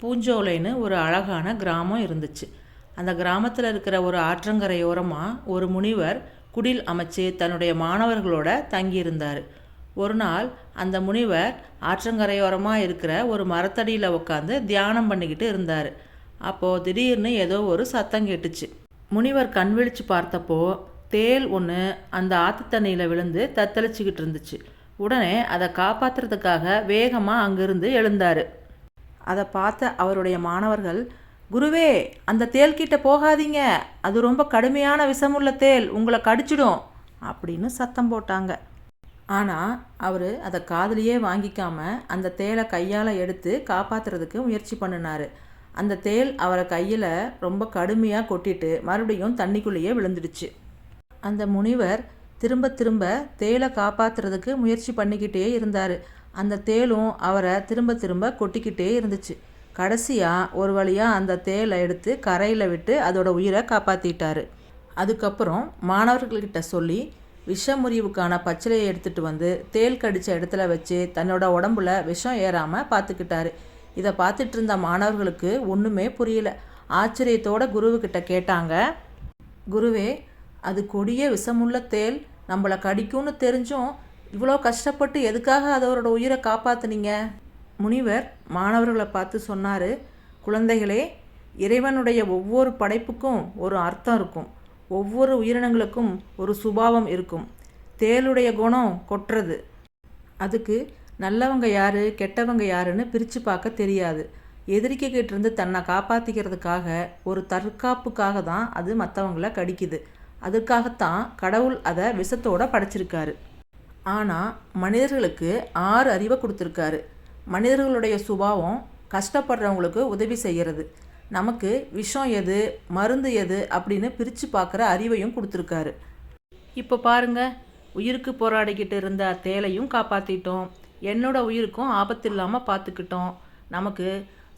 பூஞ்சோலைன்னு ஒரு அழகான கிராமம் இருந்துச்சு. அந்த கிராமத்தில் இருக்கிற ஒரு ஆற்றங்கரையோரமாக ஒரு முனிவர் குடில் அமைச்சு தன்னுடைய மாணவர்களோட தங்கியிருந்தார். ஒரு நாள் அந்த முனிவர் ஆற்றங்கரையோரமாக இருக்கிற ஒரு மரத்தடியில் உட்காந்து தியானம் பண்ணிக்கிட்டு இருந்தார். அப்போது திடீர்னு ஏதோ ஒரு சத்தம் கேட்டுச்சு. முனிவர் கண் விழித்து பார்த்தப்போ தேல் ஒன்று அந்த ஆத்து தண்ணியில் விழுந்து தத்தளிச்சுக்கிட்டு இருந்துச்சு. உடனே அதை காப்பாற்றுறதுக்காக வேகமாக அங்கிருந்து எழுந்தார். அதை பார்த்த அவருடைய மாணவர்கள் குருவே அந்த தேள்கிட்ட போகாதீங்க. அது ரொம்ப கடுமையான விஷமுள்ள தேள் உங்களை கடிச்சிடும். அப்படின்னு சத்தம் போட்டாங்க. ஆனால் அவர் அதை காதலியே வாங்கிக்காம அந்த தேளை கையால் எடுத்து காப்பாற்றுறதுக்கு முயற்சி பண்ணினார். அந்த தேள் அவரை கையில் ரொம்ப கடுமையாக கொட்டிட்டு மறுபடியும் தண்ணிக்குள்ளேயே விழுந்துடுச்சு. அந்த முனிவர் திரும்ப திரும்ப தேளை காப்பாற்றுறதுக்கு முயற்சி பண்ணிக்கிட்டே இருந்தார். அந்த தேலும் அவரை திரும்ப திரும்ப கொட்டிக்கிட்டே இருந்துச்சு. கடைசியாக ஒரு வழியாக அந்த தேலை எடுத்து கரையில் விட்டு அதோட உயிரை காப்பாற்றிட்டாரு அதுக்கப்புறம் மாணவர்கள்கிட்ட சொல்லி விஷமுறிவுக்கான பச்சிலையை எடுத்துகிட்டு வந்து தேள் கடித்த இடத்துல வச்சு தன்னோட உடம்புல விஷம் ஏறாமல் பார்த்துக்கிட்டாரு இதை பார்த்துட்டு இருந்த மாணவர்களுக்கு ஒன்றுமே புரியல. ஆச்சரியத்தோட குருவுக்கிட்ட கேட்டாங்க குருவே அது கொடிய விஷமுள்ள தேள். நம்மளை கடிக்கும்னு தெரிஞ்சும் இவ்வளோ கஷ்டப்பட்டு எதுக்காக அதோட உயிரை காப்பாத்துனீங்க? முனிவர் மாணவர்களை பார்த்து சொன்னார் குழந்தைகளே இறைவனுடைய ஒவ்வொரு படைப்புக்கும் ஒரு அர்த்தம் இருக்கும். ஒவ்வொரு உயிரினங்களுக்கும் ஒரு சுபாவம் இருக்கும். தேளுடைய குணம் கொட்டுறது அதுக்கு நல்லவங்க யார் கெட்டவங்க யாருன்னு பிரித்து பார்க்க தெரியாது. எதிரிக்கிட்ட இருந்து தன்னை காப்பாற்றிக்கிறதுக்காக ஒரு தற்காப்புக்காக தான் அது மற்றவங்கள கடிக்குது. அதுக்காகத்தான் கடவுள் அதை விஷத்தோடு படைச்சிருக்காரு. ஆனால் மனிதர்களுக்கு ஆறு அறிவை கொடுத்துருக்காரு. மனிதர்களுடைய சுபாவம் கஷ்டப்படுறவங்களுக்கு உதவி செய்கிறது. நமக்கு விஷம் எது மருந்து எது அப்படின்னு பிரித்து பார்க்குற அறிவையும் கொடுத்துருக்காரு. இப்போ பாருங்க உயிருக்கு போராடிக்கிட்டு இருந்த தேலையும் காப்பாற்றிட்டோம் என்னோட உயிருக்கும் ஆபத்து இல்லாமல் பார்த்துக்கிட்டோம் நமக்கு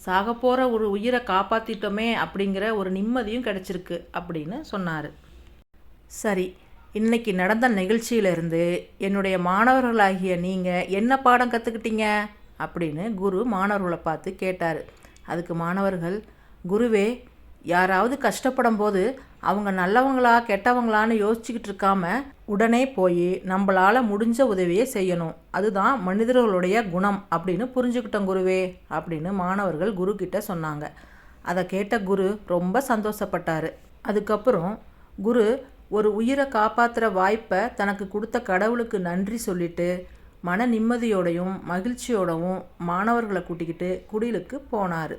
சாக போகிற ஒரு உயிரை காப்பாற்றிட்டோமே அப்படிங்கிற ஒரு நிம்மதியும் கிடச்சிருக்கு அப்படின்னு சொன்னார். சரி இன்னைக்கு நடந்த நிகழ்ச்சியிலிருந்து என்னுடைய மாணவர்களாகிய நீங்கள் என்ன பாடம் கற்றுக்கிட்டீங்க அப்படின்னு குரு மாணவர்களை பார்த்து கேட்டார். அதுக்கு மாணவர்கள் குருவே யாராவது கஷ்டப்படும் போது அவங்க நல்லவங்களா கெட்டவங்களான்னு யோசிச்சுக்கிட்டு இருக்காம உடனே போய் நம்மளால் முடிஞ்ச உதவியை செய்யணும். அதுதான் மனிதர்களுடைய குணம் அப்படின்னு புரிஞ்சுக்கிட்டோம் குருவே அப்படின்னு மாணவர்கள் குரு கிட்ட சொன்னாங்க. அதை கேட்ட குரு ரொம்ப சந்தோஷப்பட்டார். அதுக்கப்புறம் குரு ஒரு உயிரை காப்பாற்றுற வாய்ப்பை தனக்கு கொடுத்த கடவுளுக்கு நன்றி சொல்லிட்டு மன நிம்மதியோடையும் மகிழ்ச்சியோடவும் மாணவர்களை கூட்டிக்கிட்டு குடிலுக்கு போனார்.